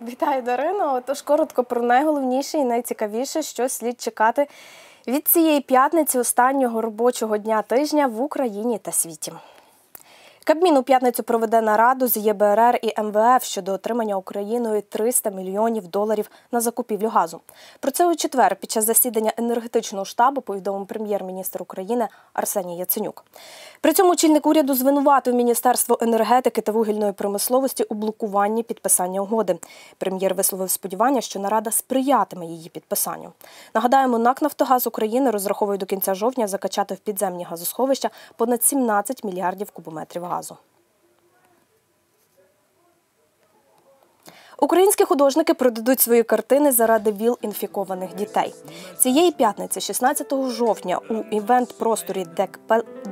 Вітаю, Дарино. Отож, коротко про найголовніше і найцікавіше, що слід чекати від цієї п'ятниці останнього робочого дня тижня в Україні та світі. Кабмін у п'ятницю проведе нараду з ЄБРР і МВФ щодо отримання Україною 300 мільйонів доларів на закупівлю газу. Про це у четвер під час засідання енергетичного штабу повідомив прем'єр-міністр України Арсеній Яценюк. При цьому очільник уряду звинуватив Міністерство енергетики та вугільної промисловості у блокуванні підписання угоди. Прем'єр висловив сподівання, що нарада сприятиме її підписанню. Нагадаємо, НАК Нафтогаз України розраховує до кінця жовтня закачати в підземні газосховища понад 17 мільярдів кубометрів газу. caso. Українські художники продадуть свої картини заради віл інфікованих дітей. Цієї п'ятниці, 16 жовтня, у івент-просторі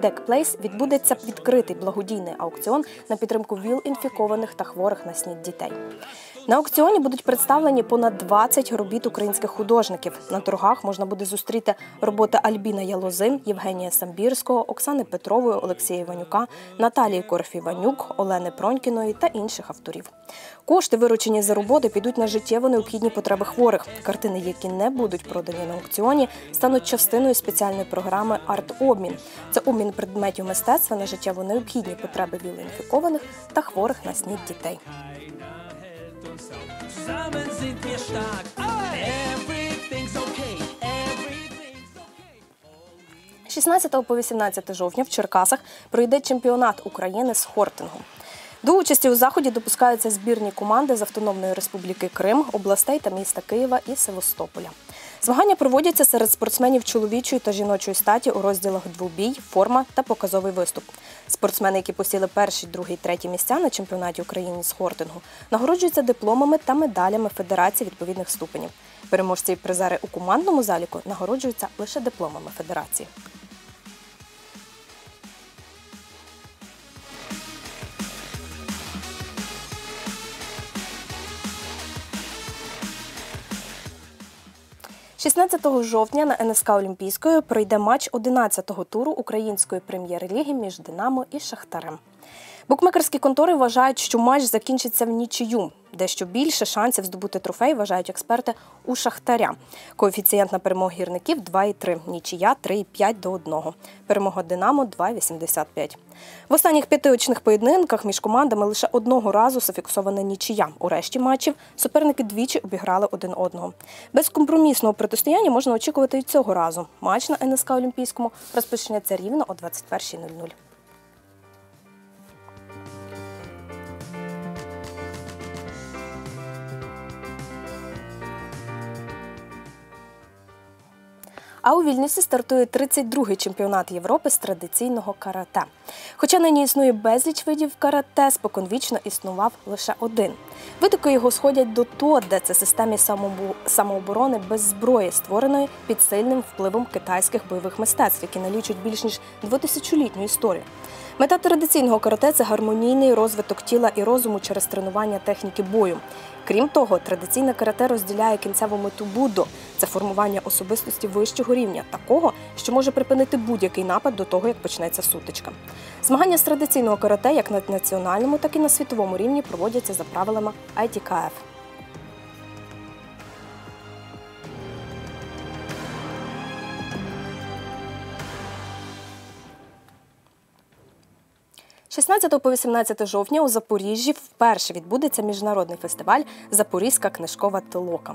Декплейс відбудеться відкритий благодійний аукціон на підтримку віл інфікованих та хворих на снід дітей. На аукціоні будуть представлені понад 20 робіт українських художників. На торгах можна буде зустріти роботи Альбіна Ялозин, Євгенія Самбірського, Оксани Петрової, Олексія Іванюка, Наталії Корфіванюк, Олени Пронькіної та інших авторів. Кошти, виручені за роботи, підуть на життєво необхідні потреби хворих. Картини, які не будуть продані на аукціоні, стануть частиною спеціальної програми Арт-обмін. Це обмін предметів мистецтва на життєво необхідні потреби вілоінфікованих та хворих на снід дітей. Okay. 16 по 18 жовтня в Черкасах пройде чемпіонат України з хортингу. До участі у заході допускаються збірні команди з Автономної Республіки Крим, областей та міста Києва і Севастополя. Змагання проводяться серед спортсменів чоловічої та жіночої статі у розділах двобій, форма та показовий виступ. Спортсмени, які посіли перші, другі, треті місця на чемпіонаті України з хортингу, нагороджуються дипломами та медалями Федерації відповідних ступенів. Переможці і призери у командному заліку нагороджуються лише дипломами Федерації. – 16 жовтня на НСК Олімпійської пройде матч 11-го туру української прем'єр-ліги між Динамо і Шахтарем. Букмекерські контори вважають, що матч закінчиться в нічию. Дещо більше шансів здобути трофей вважають експерти у Шахтаря. Коефіцієнт на перемогу гірників 2,3, нічия 3,5 до 1. Перемога Динамо 2,85. В останніх п'ятиочних поєдинках між командами лише одного разу зафіксована нічия. У решті матчів суперники двічі обіграли один одного. Без компромісного протистояння можна очікувати і цього разу. Матч на НСК Олімпійському розпочнеться рівно о 21.00. А у Вільнюсі стартує 32-й чемпіонат Європи з традиційного карате. Хоча нині існує безліч видів карате, споконвічно існував лише один. Витоки його сходять до Тодде, де це системі самооборони без зброї, створеної під сильним впливом китайських бойових мистецтв, які налічують більш ніж двотисячолітню історію. Мета традиційного карате це гармонійний розвиток тіла і розуму через тренування техніки бою. Крім того, традиційне карате розділяє кінцеву мету Буддо – це формування особистості вищого рівня, такого, що може припинити будь-який напад до того, як почнеться сутичка. Змагання з традиційного карате як на національному, так і на світовому рівні проводяться за правилами ITKF. 16 по 18 жовтня у Запоріжжі вперше відбудеться міжнародний фестиваль Запорізька книжкова тилока.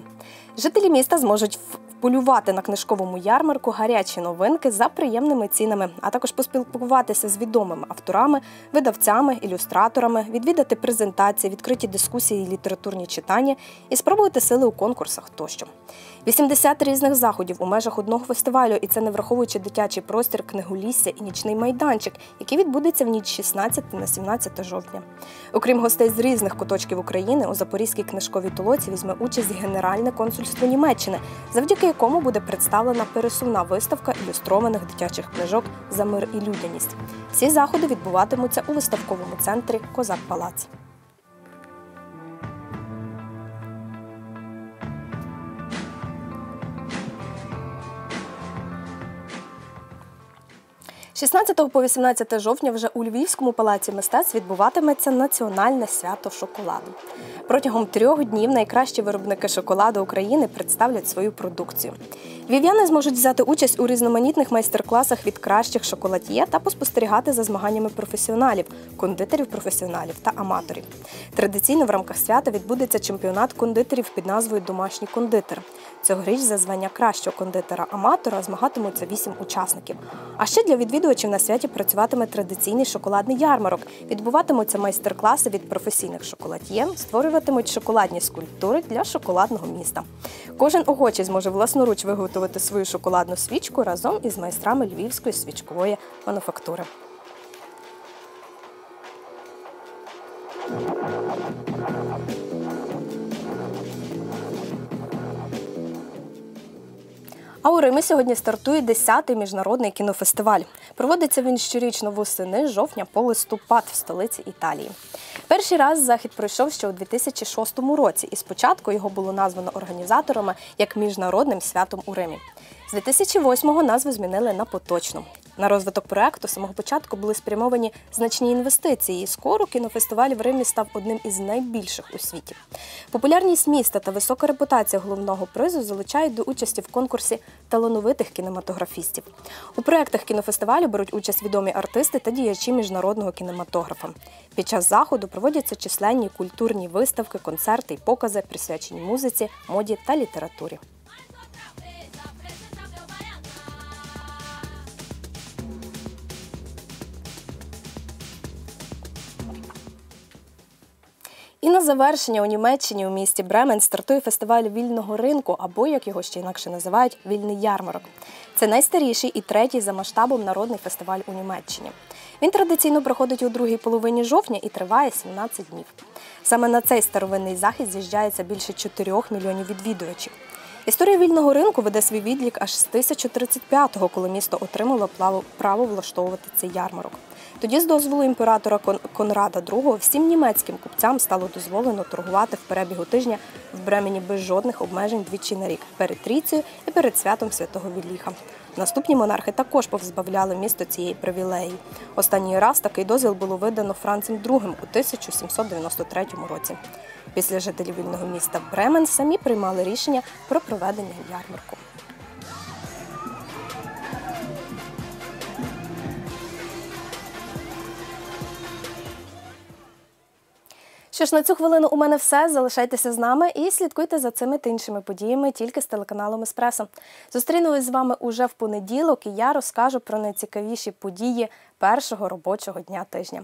Жителі міста зможуть полювати на книжковому ярмарку гарячі новинки за приємними цінами, а також поспілкуватися з відомими авторами, видавцями, ілюстраторами, відвідати презентації, відкриті дискусії, літературні читання і спробувати сили у конкурсах тощо. 80 різних заходів у межах одного фестивалю, і це не враховуючи дитячий простір, книголісся і нічний майданчик, який відбудеться в ніч 16 на 17 жовтня. Окрім гостей з різних куточків України, у Запорізькій книжковій толоці візьме участь Генеральне консульство Німеччини, завдяки якому буде представлена пересувна виставка ілюстрованих дитячих книжок за мир і людяність. Всі заходи відбуватимуться у виставковому центрі Козак Палац. 16 по 18 жовтня вже у Львівському палаці мистецтв відбуватиметься національне свято шоколаду. Протягом трьох днів найкращі виробники шоколаду України представлять свою продукцію. Львів'яни зможуть взяти участь у різноманітних майстер-класах від кращих шоколад'є та поспостерігати за змаганнями професіоналів, кондитерів професіоналів та аматорів. Традиційно в рамках свята відбудеться чемпіонат кондитерів під назвою Домашній кондитер. Цьогоріч за звання кращого кондитера-аматора змагатимуться вісім учасників. А ще для відвідувачів на святі працюватиме традиційний шоколадний ярмарок. Відбуватимуться майстер-класи від професійних шоколад'є, створюватимуть шоколадні скульптури для шоколадного міста. Кожен охочий зможе власноруч виготовити свою шоколадну свічку разом із майстрами львівської свічкової мануфактури. А у Римі сьогодні стартує 10-й міжнародний кінофестиваль. Проводиться він щорічно восени, з жовтня по листопад в столиці Італії. Перший раз захід пройшов ще у 2006 році, і спочатку його було названо організаторами як міжнародним святом у Римі. З 2008-го назву змінили на поточну. На розвиток проекту самого початку були спрямовані значні інвестиції. і Скоро кінофестиваль в Римі став одним із найбільших у світі. Популярність міста та висока репутація головного призу залучають до участі в конкурсі талановитих кінематографістів. У проектах кінофестивалю беруть участь відомі артисти та діячі міжнародного кінематографа. Під час заходу проводяться численні культурні виставки, концерти й покази, присвячені музиці, моді та літературі. І на завершення у Німеччині у місті Бремен стартує фестиваль вільного ринку, або як його ще інакше називають, вільний ярмарок. Це найстаріший і третій за масштабом народний фестиваль у Німеччині. Він традиційно проходить у другій половині жовтня і триває 17 днів. Саме на цей старовинний захід з'їжджається більше 4 мільйонів відвідувачів. Історія вільного ринку веде свій відлік аж з 1035-го, коли місто отримало право влаштовувати цей ярмарок. Тоді з дозволу імператора Кон- Конрада II всім німецьким купцям стало дозволено торгувати в перебігу тижня в Бремені без жодних обмежень двічі на рік перед трійцею і перед святом святого Вілліха. Наступні монархи також позбавляли місто цієї привілеї. Останній раз такий дозвіл було видано Францем II у 1793 році. Після жителів вільного міста Бремен самі приймали рішення про проведення ярмарку. Що ж, на цю хвилину у мене все. Залишайтеся з нами і слідкуйте за цими та іншими подіями тільки з телеканалом Еспресо. Зустрінусь з вами уже в понеділок, і я розкажу про найцікавіші події першого робочого дня тижня.